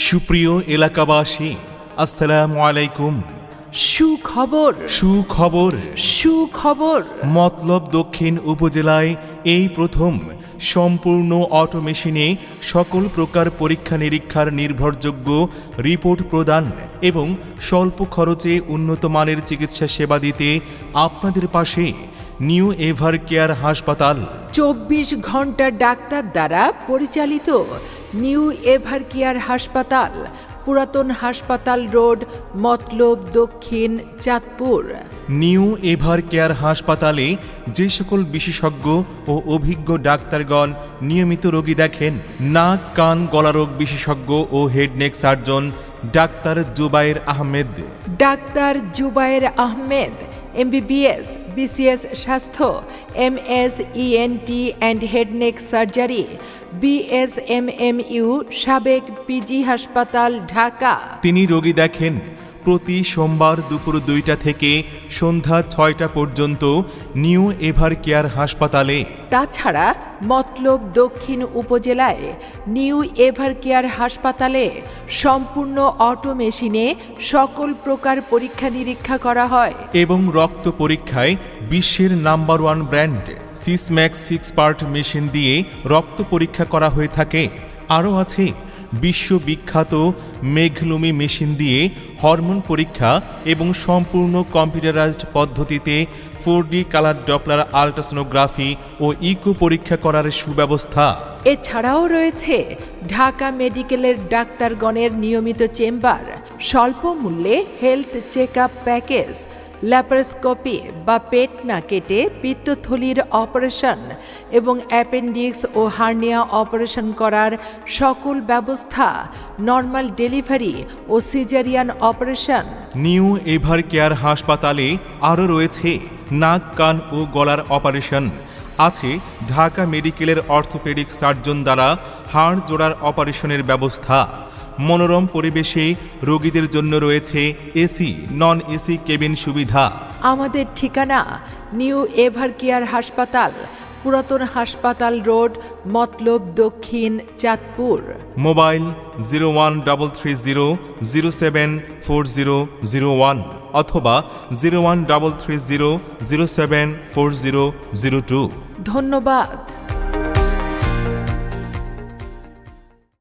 সুপ্রিয় এলাকাবাসী আসসালামু আলাইকুম। সুখবর। সুখবর। সুখবর। মতলব দক্ষিণ উপজেলায় এই প্রথম সম্পূর্ণ অটোমেশিনে সকল প্রকার পরীক্ষা নিরীক্ষার নির্ভরযোগ্য রিপোর্ট প্রদান এবং স্বল্প খরচে উন্নত মানের চিকিৎসা সেবা দিতে আপনাদের পাশে নিউ এভার কেয়ার হাসপাতাল। চব্বিশ ঘণ্টা ডাক্তার দ্বারা পরিচালিত নিউ এভার কেয়ার হাসপাতাল পুরাতন হাসপাতাল road Matlab Dakshin Chandpur. New ever care হাসপাতালে যে সকল বিশেষজ্ঞ ও অভিজ্ঞ ডাক্তারগণ নিয়মিত রোগী দেখেন নাক কান গলারোগ বিশেষজ্ঞ ও head neck surgeon doctor Zubair Ahmed. Doctor Zubayer Ahmed MBBS BCS স্বাস্থ্য M S ENT and head neck surgery BSMMU সাবেক পিজি হাসপাতাল ঢাকা তিনি রোগী দেখেন প্রতি সোমবার দুপুর দুইটা থেকে সন্ধ্যা ছয়টা পর্যন্ত নিউ এভার কেয়ার হাসপাতালে। তাছাড়া মতলব দক্ষিণ উপজেলায় নিউ এভার কেয়ার হাসপাতালে সম্পূর্ণ অটো মেশিনে সকল প্রকার পরীক্ষা নিরীক্ষা করা হয়। এবং রক্ত পরীক্ষায় বিশ্বের number one brand Sysmex six part machine দিয়ে রক্ত পরীক্ষা করা হয়ে থাকে। আরও আছে বিশ্ববিখ্যাত মেঘলুমি মেশিন দিয়ে হরমোন পরীক্ষা এবং সম্পূর্ণ কম্পিউটারাইজড পদ্ধতিতে four D colour Doppler ultrasonography ও ইকো পরীক্ষা করার সুব্যবস্থা। এছাড়াও রয়েছে ঢাকা মেডিকেলের ডাক্তারগণের নিয়মিত চেম্বার, স্বল্প মূল্যে health check up package laparoscopy বা পেট না কেটে পিত্তথলির অপারেশন এবং অ্যাপেন্ডিক্স ও হার্নিয়া অপারেশন করার সকল ব্যবস্থা, নর্মাল ডেলিভারি ও caesarean operation. New Ever Care হাসপাতালে আরও রয়েছে নাক, কান ও গলার অপারেশন। আছে ঢাকা মেডিকেলের অর্থোপেডিক সার্জন দ্বারা হাড় জোড়ার অপারেশনের ব্যবস্থা। মনোরম পরিবেশে রোগীদের জন্য রয়েছে এসি নন এসি কেবিন সুবিধা। আমাদের ঠিকানা নিউ এভার কেয়ার হাসপাতাল পুরাতন হাসপাতাল road Matlab Dakshin Chandpur. Mobile zero one double three zero zero seven four zero zero one অথবা zero one double three zero zero seven four zero zero two. ধন্যবাদ।